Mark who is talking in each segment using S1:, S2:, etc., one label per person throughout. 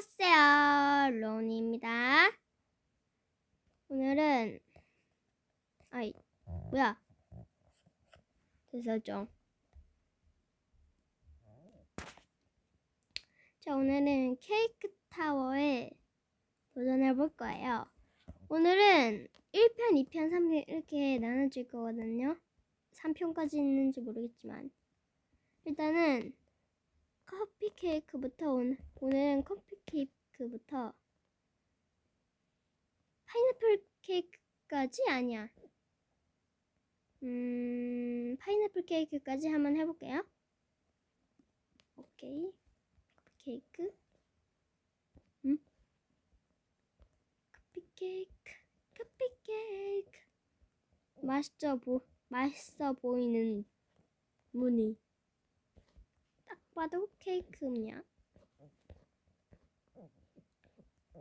S1: 안녕하세요. 로니입니다. 오늘은 아이 뭐야? 대설정. 자 오늘은 케이크 타워에 도전해 볼 거예요. 오늘은 1편, 2편, 3편 이렇게 나눠질 거거든요. 3편까지 있는지 모르겠지만 일단은 커피 케이크부터 오늘, 오늘은 커피 케이크부터 파인애플 케이크까지 아니야. 음, 파인애플 케이크까지 한번 해볼게요. 오케이. 커피 케이크. 음? 커피 케이크. 커피 케이크. 맛있어 보, 맛있어 보이는 무늬. 딱 봐도 케이크냐?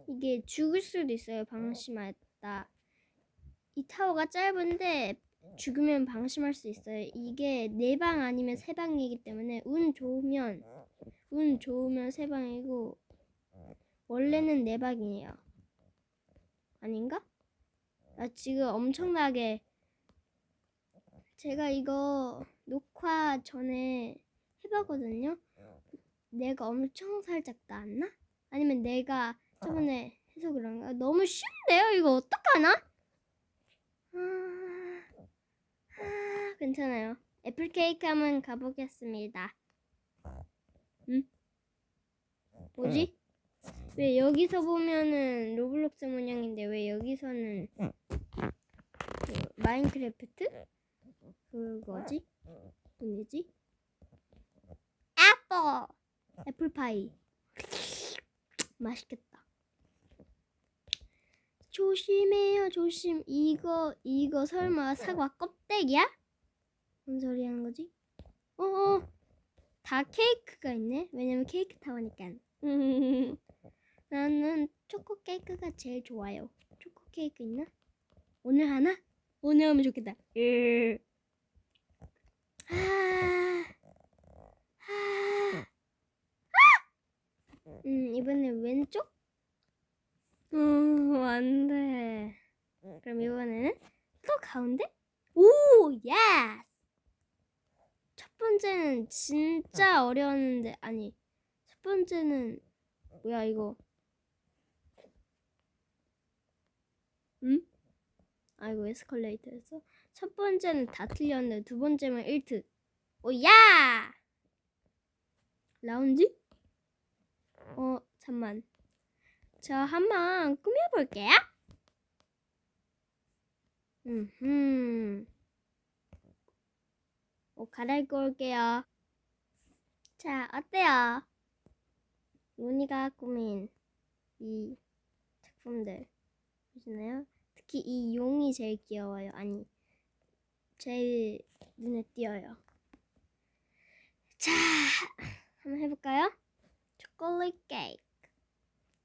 S1: 이게 죽을 수도 있어요. 방심했다. 이 타워가 짧은데 죽으면 방심할 수 있어요. 이게 네 방 아니면 세 방이기 때문에 운 좋으면 운 좋으면 세 방이고 원래는 네 방이에요. 아닌가? 나 지금 엄청나게 제가 이거 녹화 전에 해봤거든요. 내가 엄청 살짝 나왔나? 아니면 내가 저번에 해서 그런가? 너무 쉬운데요? 이거 어떡하나? 아, 아, 괜찮아요. 애플 케이크 한번 가보겠습니다. 음? 뭐지? 왜 여기서 보면은 로블록스 모양인데 왜 여기서는 그 마인크래프트? 그거지? 뭐지? 애플! 애플파이. 맛있겠다. 조심해요, 조심. 이거, 이거 설마 사과 껍데기야? 뭔 소리 하는 거지? 어어. 다 케이크가 있네? 왜냐면 케이크 타워니까. 음, 나는 초코 케이크가 제일 좋아요. 초코 케이크 있나? 오늘 하나? 오늘 하면 좋겠다. 으. 아. 아. 음, 이번엔 왼쪽? 음, 안 돼. 그럼 이번에는 또 가운데? 오, 예스! 첫 번째는 진짜 어려웠는데, 아니, 첫 번째는, 뭐야, 이거. 음? 아, 이거 에스컬레이터였어? 첫 번째는 다 틀렸는데, 두 번째만 1트. 오, 야! 라운지? 어, 잠만. 저 한번 꾸며볼게요. 음, 옷 갈아입고 올게요. 자, 어때요? 로니가 꾸민 이 작품들 보시나요? 특히 이 용이 제일 귀여워요. 아니, 제일 눈에 띄어요. 자, 한번 해볼까요? 초콜릿 케이크.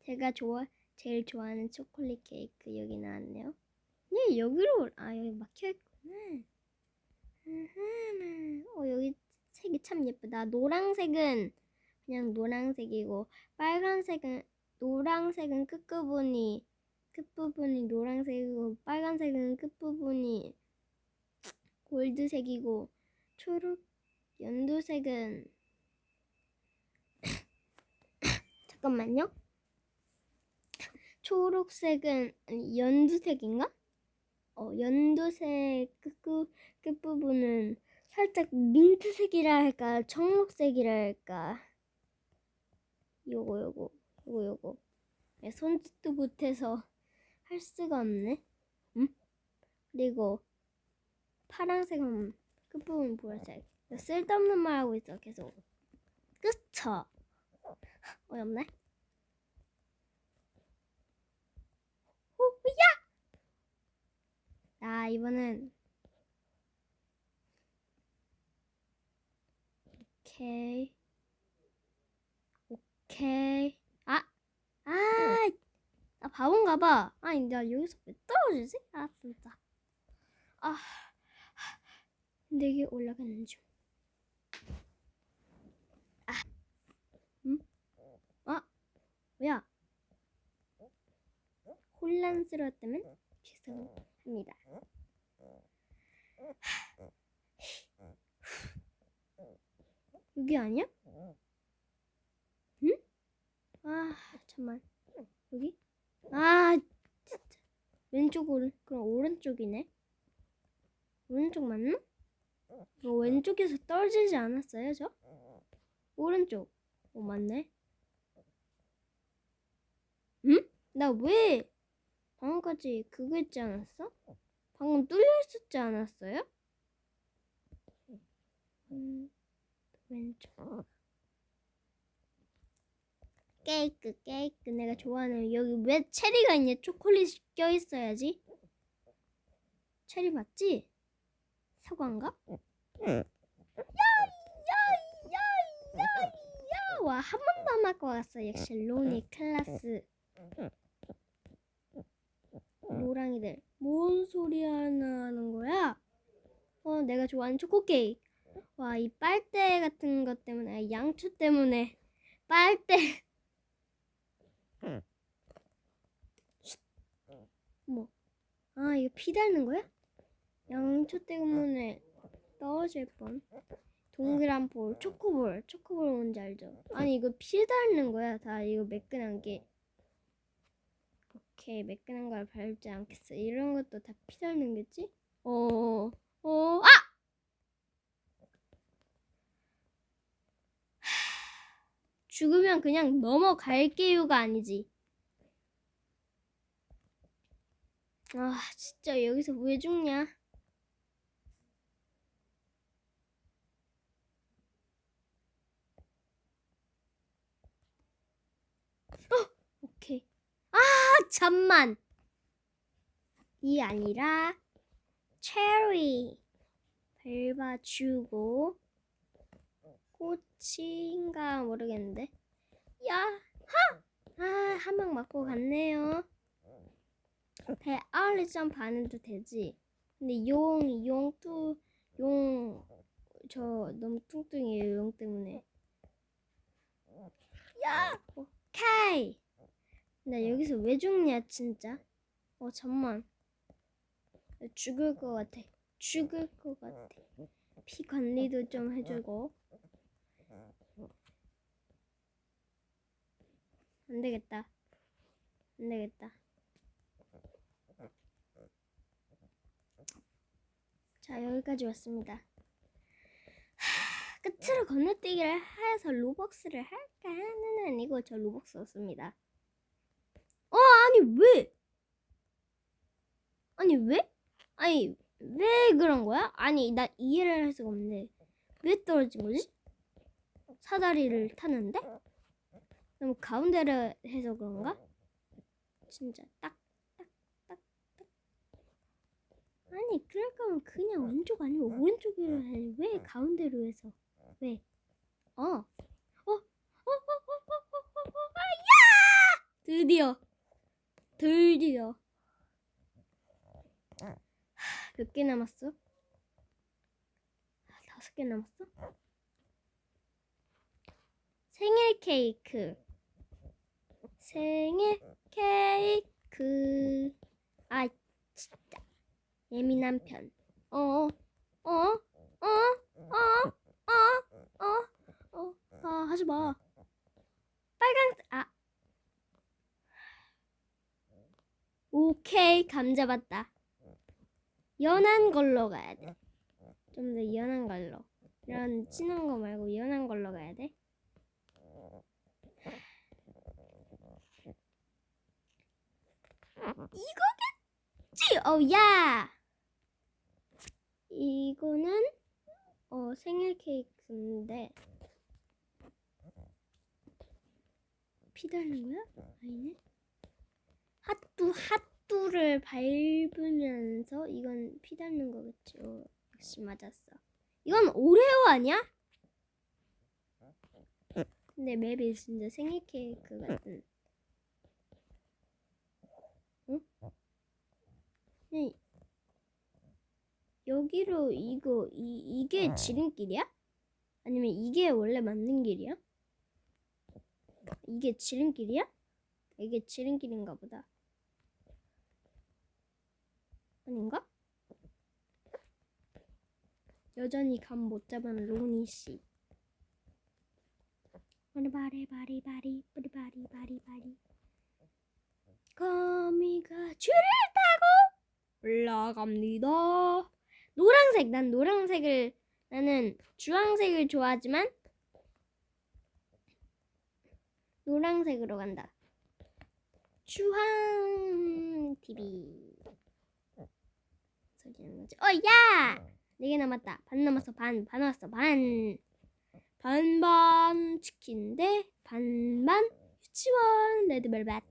S1: 제가 좋아 제일 좋아하는 초콜릿 케이크 여기 나왔네요. 네 여기로 아 여기 막혀 있구나. 어 여기 색이 참 예쁘다. 노란색은 그냥 노란색이고 빨간색은 노란색은 끝부분이 끝부분이 노란색이고 빨간색은 끝부분이 골드색이고 초록 연두색은 잠깐만요. 초록색은 아니 연두색인가? 어 연두색 끝 끝부분은 살짝 민트색이라 할까 청록색이라 할까 요거 요거 요거 요거 네, 손짓도 못해서 할 수가 없네 음? 그리고 파란색은 끝부분 보라색 쓸데없는 말 하고 있어 계속 그쵸? 어렵네 오야! 자, 이번엔 오케이. 오케이. 아! 아! 나 바본가 봐. 아니, 나 여기서 왜 떨어지지? 아, 진짜. 아. 내게 올라가는 중. 아. 음? 아. 뭐야? 혼란스러웠다면 죄송 합니다. 여기 아니야? 응? 아 잠만 여기? 아 진짜 왼쪽 오른 그럼 오른쪽이네. 오른쪽 맞나? 이거 왼쪽에서 떨어지지 않았어요 저? 오른쪽. 어 맞네. 응? 나 왜 방금까지 그거 했지 않았어? 방금 뚫려 있었지 않았어요? 음, 왼쪽. 케이크, 케이크. 내가 좋아하는 여기 왜 체리가 있냐? 초콜릿이 껴 있어야지. 체리 맞지? 사과인가? 야야야야야! 와, 한 번도 안 맞고 왔어. 역시 로니 클라스. 노랑이들. 뭔 소리 하나 하는 거야? 어, 내가 좋아하는 초코 케이크. 와, 이 빨대 같은 것 때문에, 아, 양초 때문에 빨대. 쉿. 뭐? 아, 이거 피 닳는 거야? 양초 때문에 떨어질 뻔. 동그란 볼, 초코볼, 초코볼 뭔지 알죠? 아니 이거 피 닳는 거야. 다 이거 매끈한 게. 오케이, 매끈한 걸 밟지 않겠어. 이런 것도 다피 닳는 거지? 어, 어, 아! 죽으면 그냥 넘어갈게요가 아니지. 아, 진짜 여기서 왜 죽냐? 어, 오케이. 아, 잠만. 이 아니라 체리 밟아주고 꽃인가 모르겠는데. 야, 하! 아, 한 방 맞고 갔네요. 배 아래 점프 안 해도 되지. 근데 용, 용, 뚜, 용, 저 너무 뚱뚱해요, 용 때문에. 야! 오케이! 나 여기서 왜 죽냐, 진짜? 어, 잠만. 나 죽을 것 같아. 죽을 것 같아. 피 관리도 좀 해주고. 안 되겠다. 안 되겠다. 자, 여기까지 왔습니다. 하, 끝으로 건너뛰기를 해서 로벅스를 할까 하는 아니고 저 로벅스 없습니다. 어, 왜? 아니 왜? 아니 왜 그런 거야? 아니 나 이해를 할 수가 없네. 왜 떨어진 거지? 사다리를 타는데? 너무 가운데를 해서 그런가? 진짜 딱, 딱, 딱, 딱. 아니, 그럴 거면 그냥 왼쪽 아니면 오른쪽으로 해. 왜 가운데로 해서? 왜? 어. 어, 어, 어, 어, 어, 어, 어, 아, 야! 드디어. 드디어. 몇 개 남았어? 다섯 개 남았어? 생일 케이크. 생일 케이크. 아, 진짜. 예민한 편. 어, 어, 어, 어, 어, 어, 어, 어, 아, 하지 마. 빨강, 아. 오케이, 감 잡았다. 연한 걸로 가야 돼. 좀 더 연한 걸로. 이런 진한 거 말고 연한 걸로 가야 돼. 이거겠지? 어, 야! 이거는 어, 생일 케이크인데 피 닳는 거야? 아니네. 핫뚜 핫뚜를 밟으면서 이건 피 닳는 거겠죠. 역시 맞았어. 이건 오레오 아니야? 근데 맵이 진짜 생일 케이크 같은. 응? 네. 여기로 이거 이 이게 지름길이야? 아니면 이게 원래 맞는 길이야? 이게 지름길이야? 이게 지름길인가 보다. 아닌가? 여전히 감 못 잡은 로니 씨. 바리 바리 바리 바리 바리 바리 바리 거미가 줄을 타고 올라갑니다. 노란색 난 노란색을 나는 주황색을 좋아하지만 노란색으로 간다. 주황 TV 나는 거지. 어, 야! 네 개 남았다. 반 남았어. 반. 반 왔어. 반. 반반 치킨 대 반반 유치원 레드벨벳.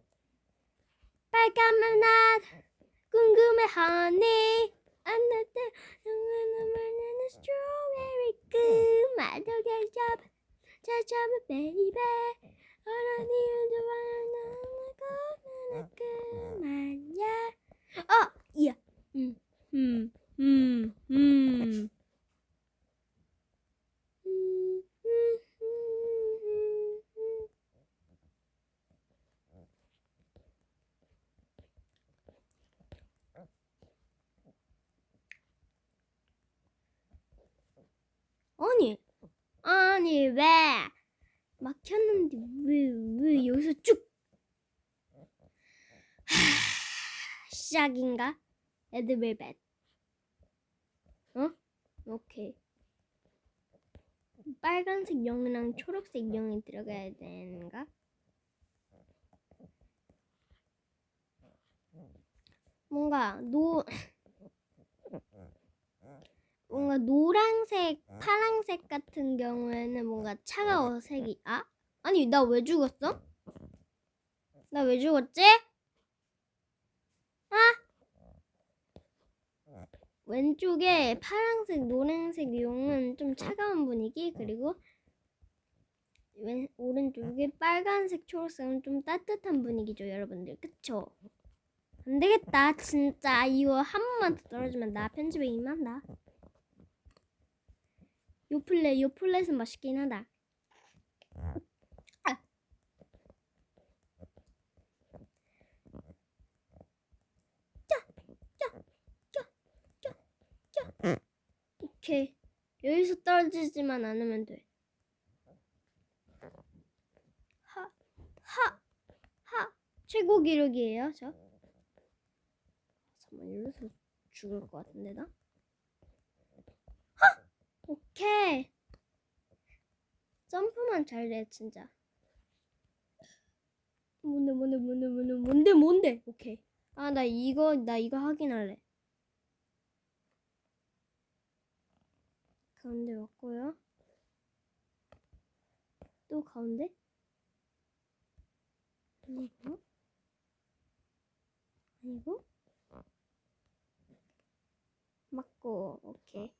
S1: 빨간 맛 궁금해하네. 안나때 영원한 스트로베리 그 맛도 결잡 찾아봐 베이베 어른이 좋아하는 거 그만야. 어, 이야. 음, 음, 음, 음. 아니, 아니 왜 막혔는데 왜 왜 여기서 쭉 하, 시작인가? 레드벨벳. 어? 오케이. 빨간색 0이랑 초록색 0이 들어가야 되는가? 뭔가 노 뭔가 노란색, 파란색 같은 경우에는 뭔가 차가워 색이 아? 아니 나 왜 죽었어? 나 왜 죽었지? 아? 왼쪽에 파란색, 노란색 용은 좀 차가운 분위기 그리고 왼 오른쪽에 빨간색, 초록색은 좀 따뜻한 분위기죠, 여러분들. 그쵸? 안 되겠다, 진짜 이거 한 번만 더 떨어지면 나 편집에 임한다. 요 플랫, 요 플랫은 맛있긴 하다. 오케이. 여기서 떨어지지만 않으면 돼. 하, 하, 하. 최고 기록이에요, 저. 잠깐만, 여기서 죽을 것 같은데, 나? 하! 오케이. 점프만 잘 돼, 진짜. 뭔데, 뭔데, 뭔데, 뭔데, 뭔데, 뭔데? 오케이. 아, 나 이거, 나 이거 확인할래. 가운데 맞고요. 또 가운데? 아니고? 아니고? 맞고, 오케이.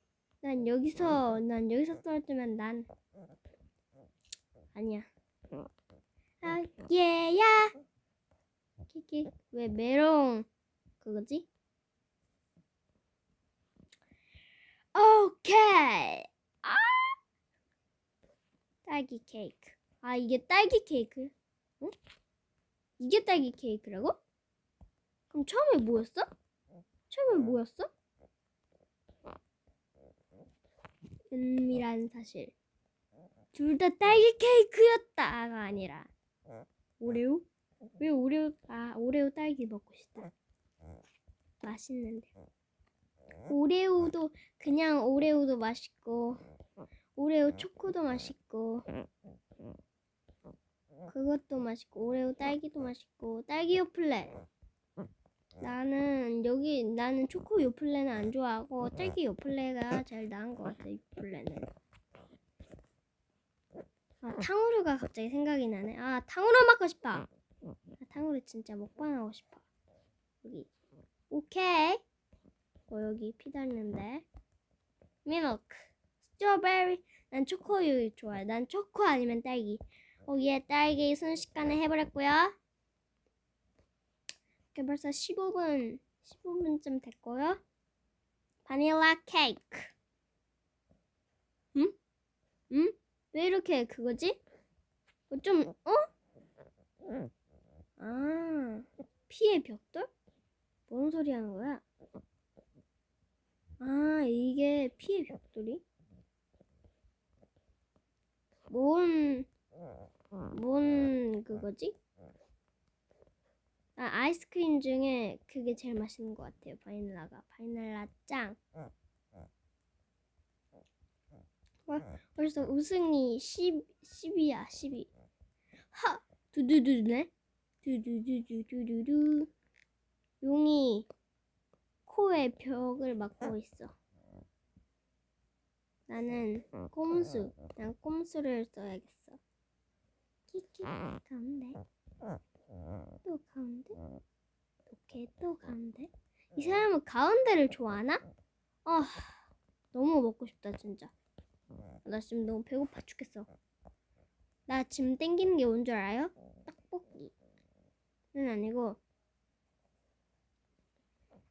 S1: 난 여기서, 난 여기서 떨어지면 난, 아니야. 아, 얘야! 키키, 왜 메롱, 그거지? 오케이. 아! 딸기 케이크. 아, 이게 딸기 케이크? 응? 이게 딸기 케이크라고? 그럼 처음에 뭐였어? 처음에 뭐였어? 은밀한 사실. 둘 다 딸기 케이크였다가 아니라 오레오? 왜 오레오? 아, 오레오 딸기 먹고 싶다. 맛있는데. 오레오도 그냥 오레오도 맛있고 오레오 초코도 맛있고 그것도 맛있고 오레오 딸기도 맛있고 딸기 요플레. 나는 여기 나는 초코 요플레는 안 좋아하고 딸기 요플레가 제일 나은 것 같아 요플레는. 아 탕후루가 갑자기 생각이 나네. 아 탕후루 먹고 싶어. 아, 탕후루 진짜 먹방하고 싶어. 여기. 오케이 어, 여기 피 닳는데 밀크 스트로베리 난 초코우유 좋아해 난 초코 아니면 딸기 오예 딸기 순식간에 해버렸고요 이렇게 벌써 15분 15분쯤 됐고요 바닐라 케이크 응? 응? 왜 이렇게 그거지? 어, 좀 어? 아 피의 벽돌? 뭔 소리 하는 거야? 아, 이게 피해 벽돌이? 뭔, 뭔 그거지? 아, 아이스크림 중에 그게 제일 맛있는 것 같아요. 바닐라가. 바닐라 짱. 와, 벌써 우승이 10, 10이야, 12. 하! 두두두네? 두두두두두두. 용이 코에 벽을 막고 있어. 나는 꼼수. 난 꼼수를 써야겠어. 키키 가운데. 또 가운데. 이렇게 또 가운데. 이 사람은 가운데를 좋아하나? 아, 너무 먹고 싶다 진짜. 나 지금 너무 배고파 죽겠어. 나 지금 땡기는 게 뭔 줄 알아요? 떡볶이는 아니고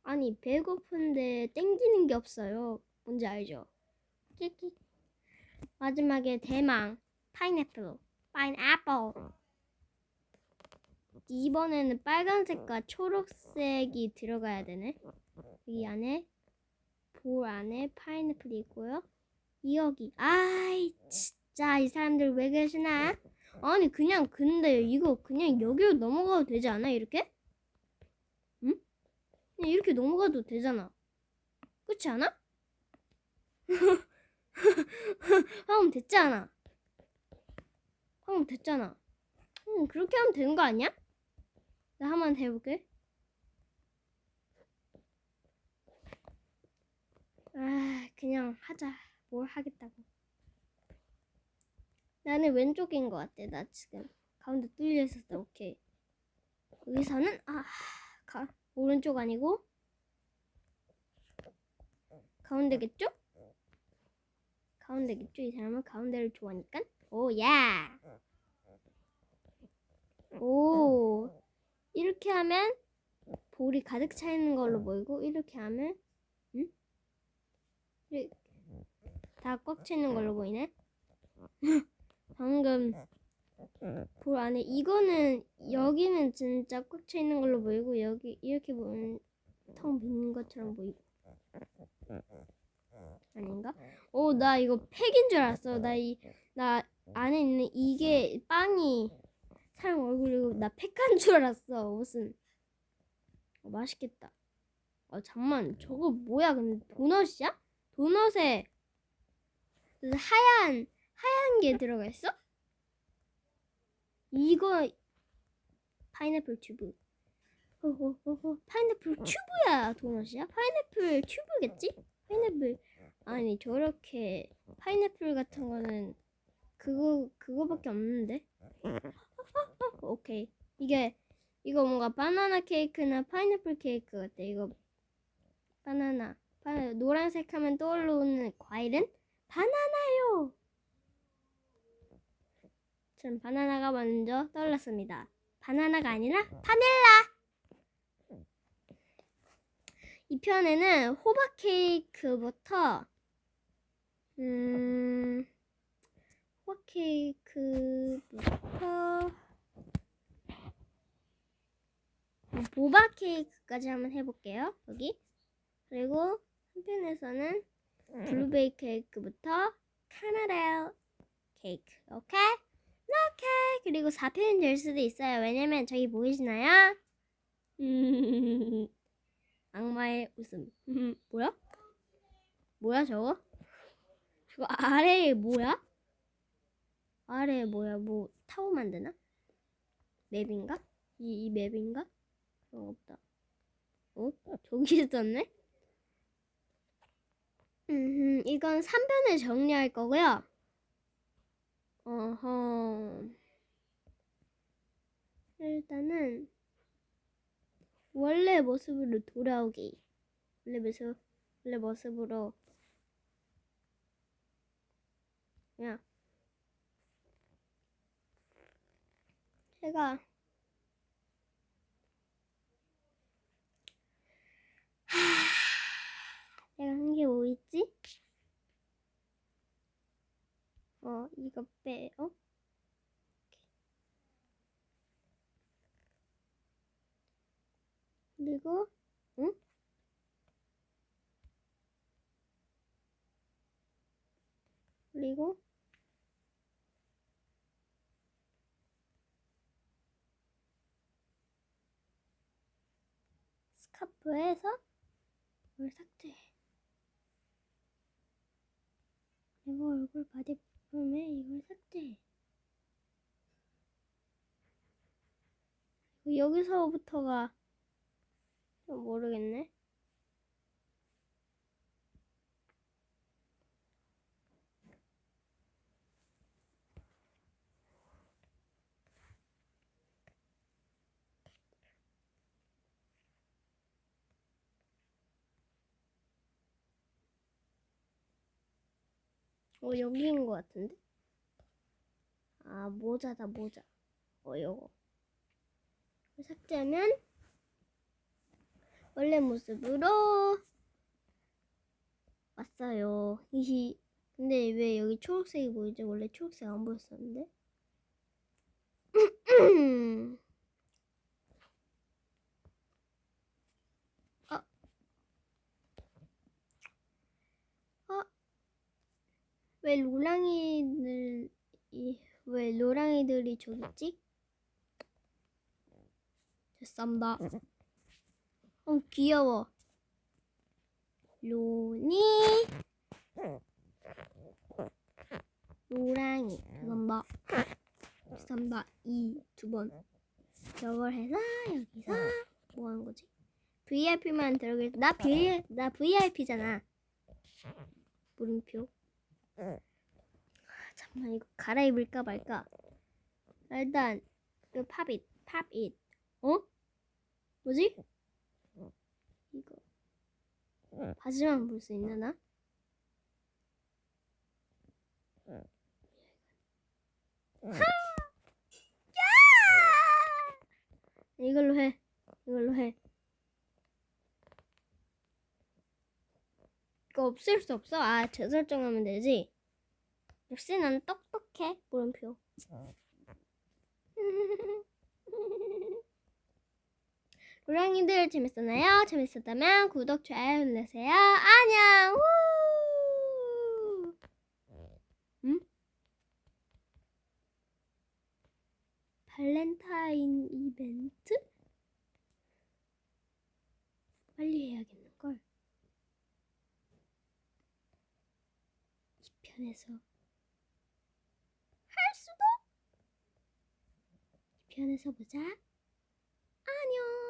S1: 아니 배고픈데 땡기는 게 없어요. 뭔지 알죠? 끼끼. 마지막에 대망 파인애플 파인애플 이번에는 빨간색과 초록색이 들어가야 되네. 이 안에 볼 안에 파인애플이 있고요. 이 여기 아이 진짜 이 사람들 왜 계시나? 아니 그냥 근데 이거 그냥 여기로 넘어가도 되지 않아 이렇게? 응? 그냥 이렇게 넘어가도 되잖아. 그렇지 않아? 방금 됐잖아. 방금 됐잖아. 응, 그렇게 하면 되는 거 아니야? 나 한번더 해볼게. 아, 그냥 하자. 뭘 하겠다고. 나는 왼쪽인 것 같아. 나 지금 가운데 뚫려 있었어. 오케이. 여기서는 아, 가, 오른쪽 아니고 가운데겠죠? 가운데겠죠? 이 사람은 가운데를 좋아하니까. 오, 야. 오. 이렇게 하면 볼이 가득 차 있는 걸로 보이고 이렇게 하면 응? 다 꽉 차 있는 걸로 보이네. 방금 볼 안에 이거는 여기는 진짜 꽉 차 있는 걸로 보이고 여기 이렇게 보면 텅 빈 것처럼 보이고 아닌가? 오 나 이거 팩인 줄 알았어. 나 이 나 안에 있는 이게 빵이 사람 얼굴이고 나 팩한 줄 알았어. 무슨 어, 맛있겠다. 어 잠만 저거 뭐야? 근데 도넛이야? 도넛에 하얀 하얀 게 들어가 있어? 이거 파인애플 튜브. 어어어 파인애플 튜브야 도넛이야? 파인애플 튜브겠지? 파인애플 아니 저렇게 파인애플 같은 거는 그거 그거밖에 없는데. 오케이 이게 이거 뭔가 바나나 케이크나 파인애플 케이크 같아. 이거 바나나 바나나 노란색 하면 떠오르는 과일은 바나나요. 전 바나나가 먼저 떠올랐습니다. 바나나가 아니라 바닐라. 이 편에는 호박 케이크부터 음 호박 케이크부터 보바 케이크까지 한번 해볼게요. 여기 그리고 한편에서는 블루베리 케이크부터 카라멜 케이크 오케이? 오케이 그리고 4편이 될 수도 있어요. 왜냐면 저기 보이시나요? 악마의 웃음 뭐야? 뭐야 저거? 저거 아래에 뭐야? 아래에 뭐야 뭐 타워 만드나? 맵인가? 이, 이 맵인가? 그런 거 없다. 어? 저기 있었네? 음, 이건 3편을 정리할 거고요. 어허. 일단은 원래 모습으로 돌아오기. 원래 모습, 원래 모습으로 그냥 제가 내가 한 게 뭐 있지? 어, 이거 빼, 어? 그리고, 응? 그리고 스카프에서 이걸 삭제해. 그리고 얼굴 바디 부분에 이걸. 그리고 여기서부터가 좀 모르겠네. 어 여기인 것 같은데? 아 모자다 모자. 어 요거. 삭제하면 원래 모습으로 왔어요. 히히. 근데 왜 여기 초록색이 보이지? 원래 초록색 안 보였었는데. 왜 로랑이들 이, 왜 로랑이들이 저기 있지? 됐습니다. 어 귀여워. 로니 로랑이. 됐습니다. 이두 번. 저걸 해서 여기서 뭐 하는 거지? VIP만 들어갈 나 V 나 VIP잖아. 물음표. 아, 잠만 이거 갈아입을까 말까. 일단 그 팝잇 팝잇 어? 뭐지? 이거 바지만 볼 수 있나 나? 이걸로 해. 이걸로 해. 이거 없앨 수 없어? 아, 재설정하면 되지. 역시 난 똑똑해. 물음표. 로랑이들 재밌었나요? 재밌었다면 구독, 좋아요 눌러주세요. 안녕! 우! 응? 발렌타인 이벤트? 빨리 해야겠는걸. 이 편에서 표현해서 보자. 안녕!